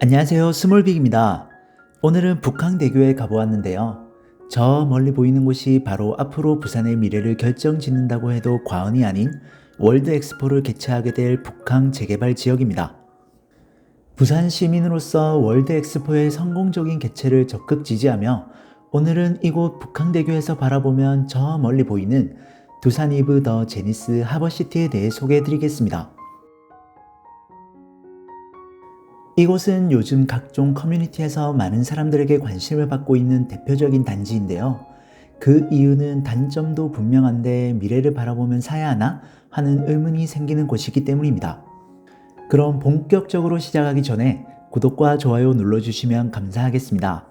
안녕하세요. 스몰빅입니다. 오늘은 북항대교에 가보았는데요. 저 멀리 보이는 곳이 바로 앞으로 부산의 미래를 결정 짓는다고 해도 과언이 아닌 월드 엑스포를 개최하게 될 북항 재개발 지역입니다. 부산 시민으로서 월드 엑스포의 성공적인 개최를 적극 지지하며 오늘은 이곳 북항대교에서 바라보면 저 멀리 보이는 두산 이브 더 제니스 하버시티에 대해 소개해 드리겠습니다. 이곳은 요즘 각종 커뮤니티에서 많은 사람들에게 관심을 받고 있는 대표적인 단지인데요. 그 이유는 단점도 분명한데 미래를 바라보면 사야 하나 하는 의문이 생기는 곳이기 때문입니다. 그럼 본격적으로 시작하기 전에 구독과 좋아요 눌러주시면 감사하겠습니다.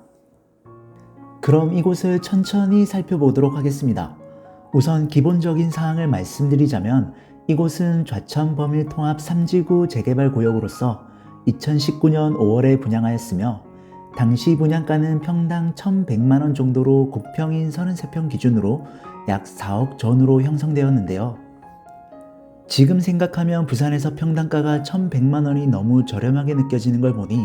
그럼 이곳을 천천히 살펴보도록 하겠습니다. 우선 기본적인 사항을 말씀드리자면 이곳은 좌천 범일 통합 3지구 재개발 구역으로서 2019년 5월에 분양하였으며 당시 분양가는 평당 1,100만 원 정도로 국평인 33평 기준으로 약 4억 전으로 형성되었는데요. 지금 생각하면 부산에서 평당가가 1,100만 원이 너무 저렴하게 느껴지는 걸 보니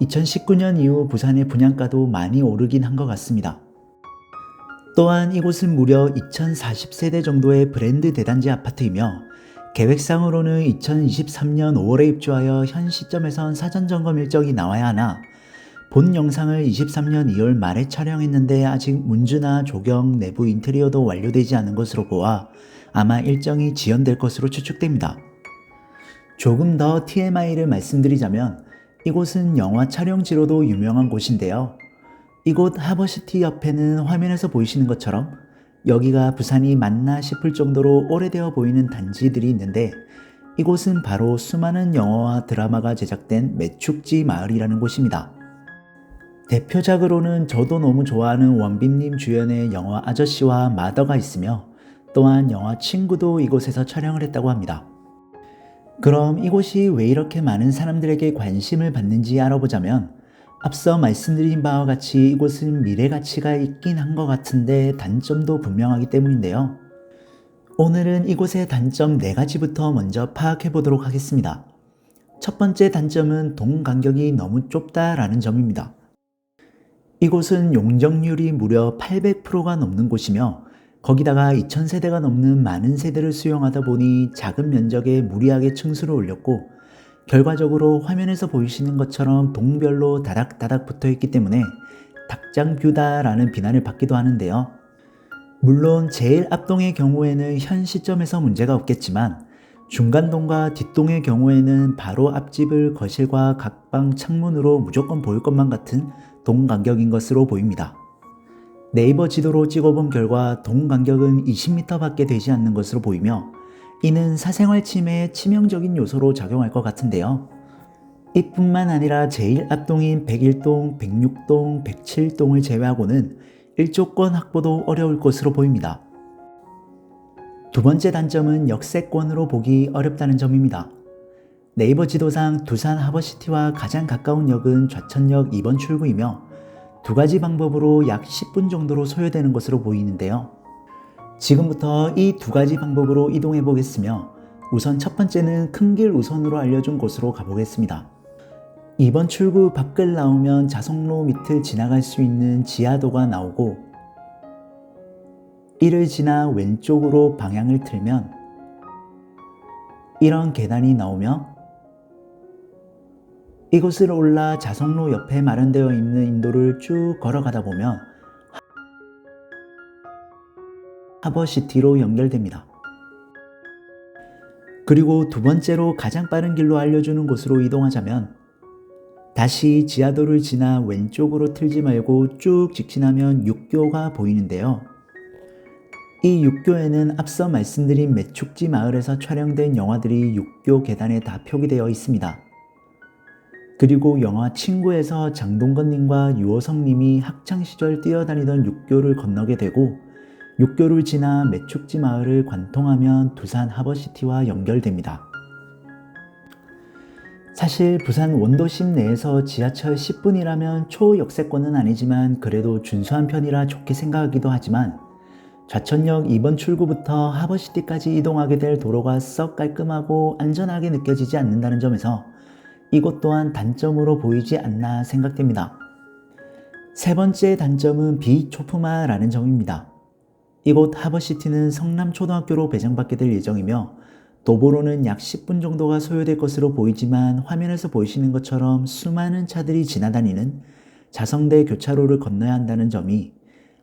2019년 이후 부산의 분양가도 많이 오르긴 한 것 같습니다. 또한 이곳은 무려 2040세대 정도의 브랜드 대단지 아파트이며 계획상으로는 2023년 5월에 입주하여 현 시점에선 사전 점검 일정이 나와야 하나 본 영상을 23년 2월 말에 촬영했는데 아직 문주나 조경, 내부 인테리어도 완료되지 않은 것으로 보아 아마 일정이 지연될 것으로 추측됩니다. 조금 더 TMI를 말씀드리자면 이곳은 영화 촬영지로도 유명한 곳인데요. 이곳 하버시티 옆에는 화면에서 보이시는 것처럼 여기가 부산이 맞나 싶을 정도로 오래되어 보이는 단지들이 있는데 이곳은 바로 수많은 영화와 드라마가 제작된 매축지 마을이라는 곳입니다. 대표작으로는 저도 너무 좋아하는 원빈님 주연의 영화 아저씨와 마더가 있으며 또한 영화 친구도 이곳에서 촬영을 했다고 합니다. 그럼 이곳이 왜 이렇게 많은 사람들에게 관심을 받는지 알아보자면 앞서 말씀드린 바와 같이 이곳은 미래 가치가 있긴 한 것 같은데 단점도 분명하기 때문인데요. 오늘은 이곳의 단점 4가지부터 먼저 파악해 보도록 하겠습니다. 첫 번째 단점은 동 간격이 너무 좁다라는 점입니다. 이곳은 용적률이 무려 800%가 넘는 곳이며 거기다가 2000세대가 넘는 많은 세대를 수용하다 보니 작은 면적에 무리하게 층수를 올렸고 결과적으로 화면에서 보이시는 것처럼 동별로 다닥다닥 붙어 있기 때문에 닭장 뷰다라는 비난을 받기도 하는데요. 물론 제일 앞동의 경우에는 현 시점에서 문제가 없겠지만 중간동과 뒷동의 경우에는 바로 앞집을 거실과 각방 창문으로 무조건 보일 것만 같은 동 간격인 것으로 보입니다. 네이버 지도로 찍어본 결과 동 간격은 20m밖에 되지 않는 것으로 보이며 이는 사생활 침해의 치명적인 요소로 작용할 것 같은데요. 이뿐만 아니라 제일 앞동인 101동, 106동, 107동을 제외하고는 일조권 확보도 어려울 것으로 보입니다. 두 번째 단점은 역세권으로 보기 어렵다는 점입니다. 네이버 지도상 두산 하버시티와 가장 가까운 역은 좌천역 2번 출구이며 두 가지 방법으로 약 10분 정도로 소요되는 것으로 보이는데요. 지금부터 이 두 가지 방법으로 이동해 보겠으며 우선 첫 번째는 큰 길 우선으로 알려준 곳으로 가보겠습니다. 이번 출구 밖을 나오면 자성로 밑을 지나갈 수 있는 지하도가 나오고 이를 지나 왼쪽으로 방향을 틀면 이런 계단이 나오며 이곳을 올라 자성로 옆에 마련되어 있는 인도를 쭉 걸어가다 보면 하버시티로 연결됩니다. 그리고 두 번째로 가장 빠른 길로 알려주는 곳으로 이동하자면 다시 지하도를 지나 왼쪽으로 틀지 말고 쭉 직진하면 육교가 보이는데요. 이 육교에는 앞서 말씀드린 매축지 마을에서 촬영된 영화들이 육교 계단에 다 표기되어 있습니다. 그리고 영화 친구에서 장동건님과 유호성님이 학창시절 뛰어다니던 육교를 건너게 되고 육교를 지나 매축지 마을을 관통하면 두산 하버시티와 연결됩니다. 사실 부산 원도심 내에서 지하철 10분이라면 초역세권은 아니지만 그래도 준수한 편이라 좋게 생각하기도 하지만 좌천역 2번 출구부터 하버시티까지 이동하게 될 도로가 썩 깔끔하고 안전하게 느껴지지 않는다는 점에서 이것 또한 단점으로 보이지 않나 생각됩니다. 세 번째 단점은 비초프마라는 점입니다. 이곳 하버시티는 성남초등학교로 배정받게 될 예정이며 도보로는 약 10분 정도가 소요될 것으로 보이지만 화면에서 보이시는 것처럼 수많은 차들이 지나다니는 자성대 교차로를 건너야 한다는 점이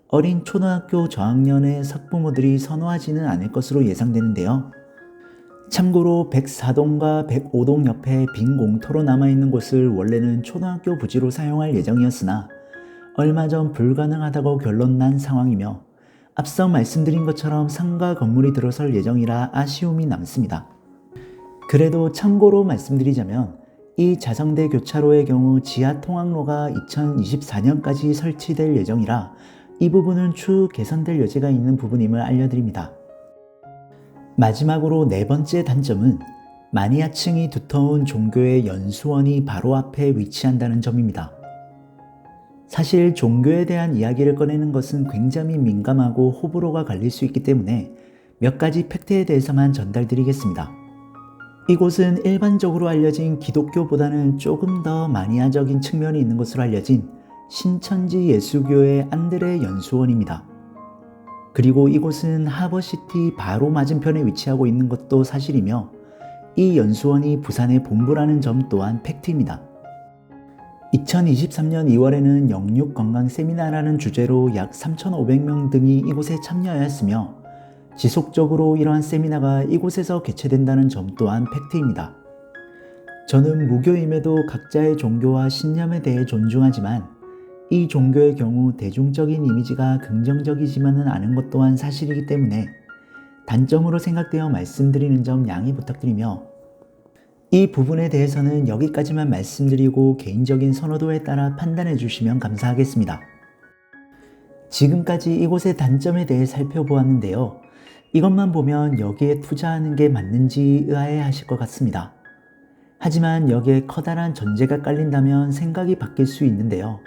어린 초등학교 저학년의 석부모들이 선호하지는 않을 것으로 예상되는데요. 참고로 104동과 105동 옆에 빈 공터로 남아있는 곳을 원래는 초등학교 부지로 사용할 예정이었으나 얼마 전 불가능하다고 결론난 상황이며 앞서 말씀드린 것처럼 상가 건물이 들어설 예정이라 아쉬움이 남습니다. 그래도 참고로 말씀드리자면 이 자성대 교차로의 경우 지하 통학로가 2024년까지 설치될 예정이라 이 부분은 추후 개선될 여지가 있는 부분임을 알려드립니다. 마지막으로 네 번째 단점은 마니아층이 두터운 종교의 연수원이 바로 앞에 위치한다는 점입니다. 사실 종교에 대한 이야기를 꺼내는 것은 굉장히 민감하고 호불호가 갈릴 수 있기 때문에 몇 가지 팩트에 대해서만 전달드리겠습니다. 이곳은 일반적으로 알려진 기독교보다는 조금 더 마니아적인 측면이 있는 것으로 알려진 신천지 예수교의 안드레 연수원입니다. 그리고 이곳은 하버시티 바로 맞은편에 위치하고 있는 것도 사실이며 이 연수원이 부산의 본부라는 점 또한 팩트입니다. 2023년 2월에는 영육 건강 세미나라는 주제로 약 3,500명 등이 이곳에 참여하였으며 지속적으로 이러한 세미나가 이곳에서 개최된다는 점 또한 팩트입니다. 저는 무교임에도 각자의 종교와 신념에 대해 존중하지만 이 종교의 경우 대중적인 이미지가 긍정적이지만은 않은 것 또한 사실이기 때문에 단점으로 생각되어 말씀드리는 점 양해 부탁드리며 이 부분에 대해서는 여기까지만 말씀드리고 개인적인 선호도에 따라 판단해 주시면 감사하겠습니다. 지금까지 이곳의 단점에 대해 살펴보았는데요. 이것만 보면 여기에 투자하는 게 맞는지 의아해 하실 것 같습니다. 하지만 여기에 커다란 전제가 깔린다면 생각이 바뀔 수 있는데요.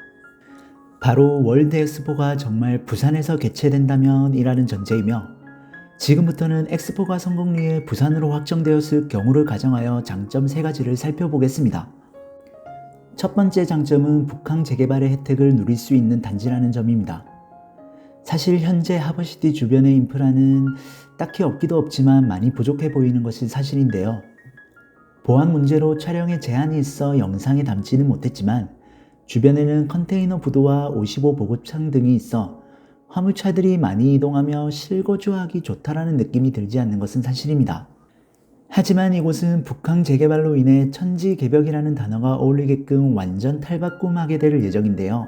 바로 월드 엑스포가 정말 부산에서 개최된다면 이라는 전제이며 지금부터는 엑스포가 성공리에 부산으로 확정되었을 경우를 가정하여 장점 세 가지를 살펴보겠습니다. 첫 번째 장점은 북한 재개발의 혜택을 누릴 수 있는 단지라는 점입니다. 사실 현재 하버시티 주변의 인프라는 딱히 없기도 없지만 많이 부족해 보이는 것이 사실인데요. 보안 문제로 촬영에 제한이 있어 영상에 담지는 못했지만 주변에는 컨테이너 부도와 55 보급창 등이 있어 화물차들이 많이 이동하며 실거주하기 좋다라는 느낌이 들지 않는 것은 사실입니다. 하지만 이곳은 북한 재개발로 인해 천지 개벽이라는 단어가 어울리게끔 완전 탈바꿈하게 될 예정인데요.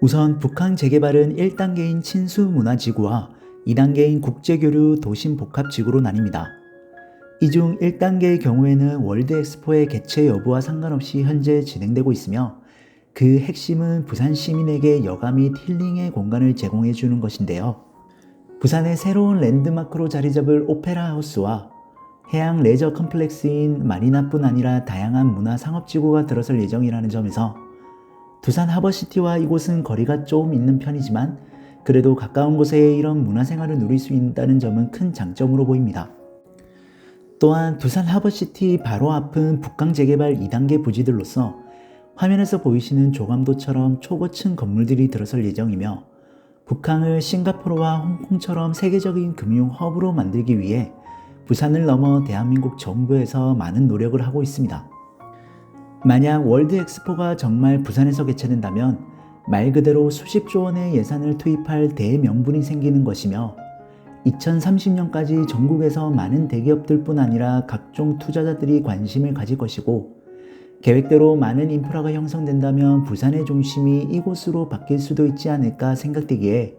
우선 북한 재개발은 1단계인 친수 문화지구와 2단계인 국제교류 도심 복합지구로 나뉩니다. 이 중 1단계의 경우에는 월드엑스포의 개최 여부와 상관없이 현재 진행되고 있으며 그 핵심은 부산 시민에게 여가 및 힐링의 공간을 제공해 주는 것인데요. 부산의 새로운 랜드마크로 자리 잡을 오페라 하우스와 해양 레저 컴플렉스인 마리나뿐 아니라 다양한 문화 상업지구가 들어설 예정이라는 점에서 두산 하버시티와 이곳은 거리가 좀 있는 편이지만 그래도 가까운 곳에 이런 문화생활을 누릴 수 있다는 점은 큰 장점으로 보입니다. 또한 두산 하버시티 바로 앞은 북강 재개발 2단계 부지들로서 화면에서 보이시는 조감도처럼 초고층 건물들이 들어설 예정이며 북한을 싱가포르와 홍콩처럼 세계적인 금융 허브로 만들기 위해 부산을 넘어 대한민국 정부에서 많은 노력을 하고 있습니다. 만약 월드 엑스포가 정말 부산에서 개최된다면 말 그대로 수십조 원의 예산을 투입할 대명분이 생기는 것이며 2030년까지 전국에서 많은 대기업들 뿐 아니라 각종 투자자들이 관심을 가질 것이고 계획대로 많은 인프라가 형성된다면 부산의 중심이 이곳으로 바뀔 수도 있지 않을까 생각되기에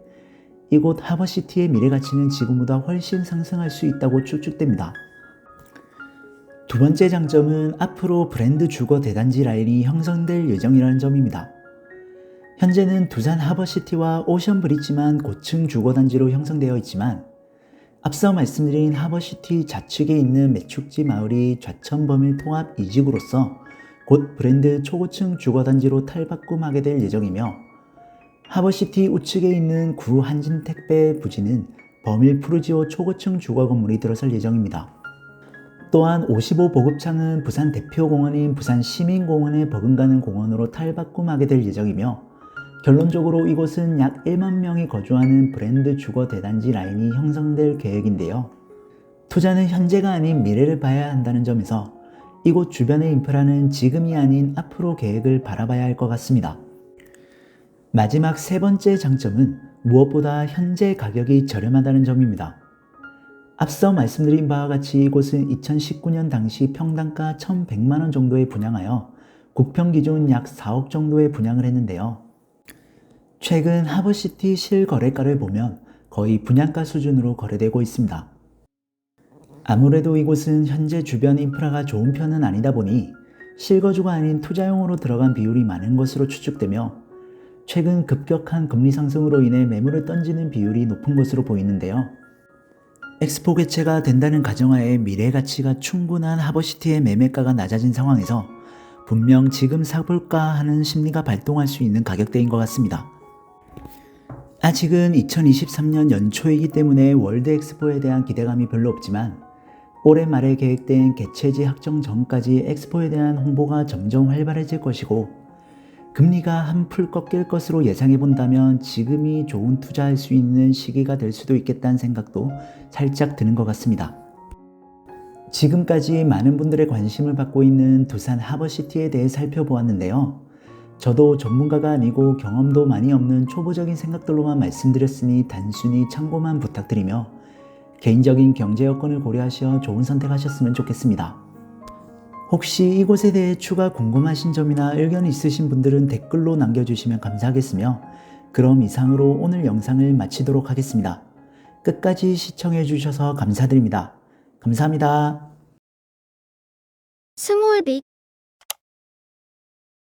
이곳 하버시티의 미래 가치는 지금보다 훨씬 상승할 수 있다고 추측됩니다. 두 번째 장점은 앞으로 브랜드 주거 대단지 라인이 형성될 예정이라는 점입니다. 현재는 두산 하버시티와 오션 브릿지만 고층 주거 단지로 형성되어 있지만 앞서 말씀드린 하버시티 좌측에 있는 매축지 마을이 좌천 범일 통합 이직으로서 곧 브랜드 초고층 주거단지로 탈바꿈하게 될 예정이며 하버시티 우측에 있는 구 한진 택배 부지는 범일 푸르지오 초고층 주거 건물이 들어설 예정입니다. 또한 55 보급창은 부산 대표 공원인 부산 시민공원에 버금가는 공원으로 탈바꿈하게 될 예정이며 결론적으로 이곳은 약 1만 명이 거주하는 브랜드 주거 대단지 라인이 형성될 계획인데요. 투자는 현재가 아닌 미래를 봐야 한다는 점에서 이곳 주변의 인프라는 지금이 아닌 앞으로 계획을 바라봐야 할 것 같습니다. 마지막 세 번째 장점은 무엇보다 현재 가격이 저렴하다는 점입니다. 앞서 말씀드린 바와 같이 이곳은 2019년 당시 평당가 1,100만원 정도에 분양하여 국평 기준 약 4억 정도에 분양을 했는데요. 최근 하버시티 실거래가를 보면 거의 분양가 수준으로 거래되고 있습니다. 아무래도 이곳은 현재 주변 인프라가 좋은 편은 아니다 보니 실거주가 아닌 투자용으로 들어간 비율이 많은 것으로 추측되며 최근 급격한 금리 상승으로 인해 매물을 던지는 비율이 높은 것으로 보이는데요. 엑스포 개최가 된다는 가정하에 미래 가치가 충분한 하버시티의 매매가가 낮아진 상황에서 분명 지금 사볼까 하는 심리가 발동할 수 있는 가격대인 것 같습니다. 아직은 2023년 연초이기 때문에 월드 엑스포에 대한 기대감이 별로 없지만 올해 말에 계획된 개최지 확정 전까지 엑스포에 대한 홍보가 점점 활발해질 것이고 금리가 한풀 꺾일 것으로 예상해 본다면 지금이 좋은 투자할 수 있는 시기가 될 수도 있겠다는 생각도 살짝 드는 것 같습니다. 지금까지 많은 분들의 관심을 받고 있는 두산 하버시티에 대해 살펴보았는데요. 저도 전문가가 아니고 경험도 많이 없는 초보적인 생각들로만 말씀드렸으니 단순히 참고만 부탁드리며 개인적인 경제 여건을 고려하셔 좋은 선택하셨으면 좋겠습니다. 혹시 이곳에 대해 추가 궁금하신 점이나 의견 있으신 분들은 댓글로 남겨주시면 감사하겠으며 그럼 이상으로 오늘 영상을 마치도록 하겠습니다. 끝까지 시청해 주셔서 감사드립니다. 감사합니다. 스몰 빅